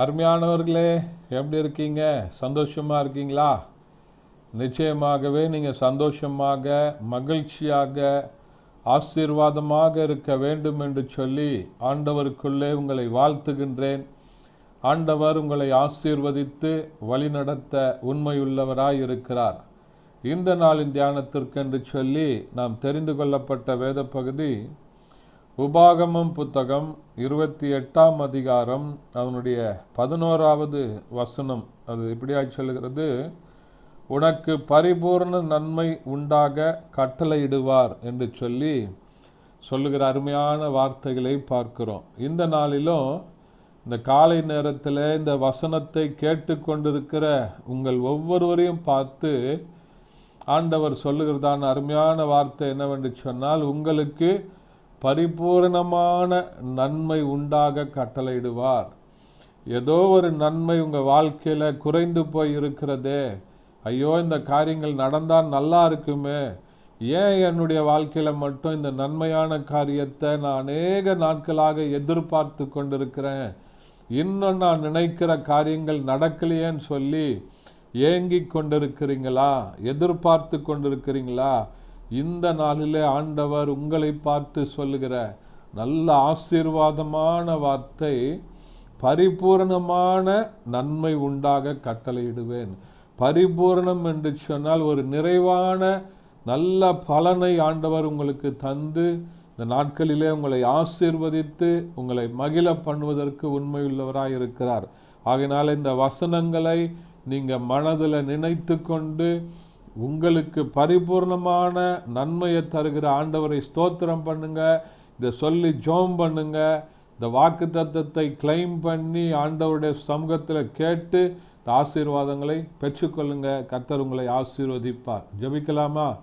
அருமையானவர்களே எப்படி இருக்கீங்க? சந்தோஷமாக இருக்கீங்களா? நிச்சயமாகவே நீங்கள் சந்தோஷமாக மகிழ்ச்சியாக ஆசீர்வாதமாக இருக்க வேண்டும் என்று சொல்லி ஆண்டவருக்குள்ளே உங்களை வாழ்த்துகின்றேன். ஆண்டவர் உங்களை ஆசீர்வதித்து வழிநடத்த உண்மையுள்ளவராய் இருக்கிறார். இந்த நாளின் தியானத்திற்கென்று சொல்லி நாம் தெரிந்து கொள்ளப்பட்ட வேத பகுதி உபாகமம் புத்தகம் இருபத்தி எட்டாம் அதிகாரம் அதனுடைய பதினோராவது வசனம். அது இப்படியாக சொல்கிறது உனக்கு பரிபூர்ண நன்மை உண்டாக கட்டளையிடுவார் என்று சொல்லி சொல்லுகிற அருமையான வார்த்தைகளை பார்க்கிறோம். இந்த நாளிலும் இந்த காலை நேரத்தில் இந்த வசனத்தை கேட்டுக்கொண்டிருக்கிற உங்கள் ஒவ்வொருவரையும் பார்த்து ஆண்டவர் சொல்லுகிறதான அருமையான வார்த்தை என்னவென்று சொன்னால் உங்களுக்கு பரிபூரணமான நன்மை உண்டாக கட்டளையிடுவார். ஏதோ ஒரு நன்மை உங்கள் வாழ்க்கையில் குறைந்து போய் இருக்கிறதே ஐயோ இந்த காரியங்கள் நடந்தால் நல்லா இருக்குமே. ஏன் என்னுடைய வாழ்க்கையில் மட்டும் இந்த நன்மையான காரியத்தை நான் அநேக நாட்களாக எதிர்பார்த்து கொண்டிருக்கிறேன். இன்னும் நான் நினைக்கிற காரியங்கள் நடக்கலையேன்னு சொல்லி ஏங்கி கொண்டிருக்கிறீங்களா? எதிர்பார்த்து கொண்டிருக்கிறீங்களா? இந்த நாளிலே ஆண்டவர் உங்களை பார்த்து சொல்லுகிற நல்ல ஆசீர்வாதமான வார்த்தை பரிபூரணமான நன்மை உண்டாக கட்டளையிடுவேன். பரிபூரணம் என்று சொன்னால் ஒரு நிறைவான நல்ல பலனை ஆண்டவர் உங்களுக்கு தந்து இந்த நாட்களிலே உங்களை ஆசீர்வதித்து உங்களை மகிழ பண்ணுவதற்கு உண்மையுள்ளவராக இருக்கிறார். ஆகினால் இந்த வசனங்களை நீங்கள் மனதில் நினைத்து கொண்டு உங்களுக்கு பரிபூர்ணமான நன்மையை தருகிற ஆண்டவரை ஸ்தோத்திரம் பண்ணுங்க. இதை சொல்லி ஜோம் பண்ணுங்க. இந்த வாக்கு தத்தத்தை கிளைம் பண்ணி ஆண்டவருடைய சமூகத்தில் கேட்டு இந்த ஆசீர்வாதங்களை பெற்றுக்கொள்ளுங்க. கத்தர் உங்களை ஆசீர்வதிப்பார். ஜெபிக்கலாமா?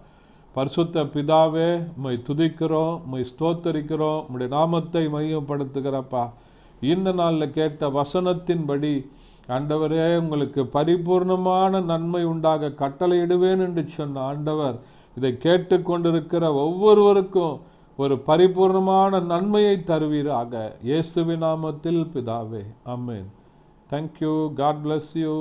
பரிசுத்த பிதாவே உம்மை துதிக்கிறோம் உம்மை ஸ்தோத்தரிக்கிறோம். உம்முடைய நாமத்தை மையப்படுத்துகிறப்பா. இந்த நாளில் கேட்ட வசனத்தின்படி ஆண்டவரே உங்களுக்கு பரிபூர்ணமான நன்மை உண்டாக கட்டளையிடுவேன் என்று சொன்ன ஆண்டவர் இதை கேட்டுக்கொண்டிருக்கிற ஒவ்வொருவருக்கும் ஒரு பரிபூர்ணமான நன்மையை தருவீராக. இயேசுவி நாமத்தில் பிதாவே amen thank you God bless you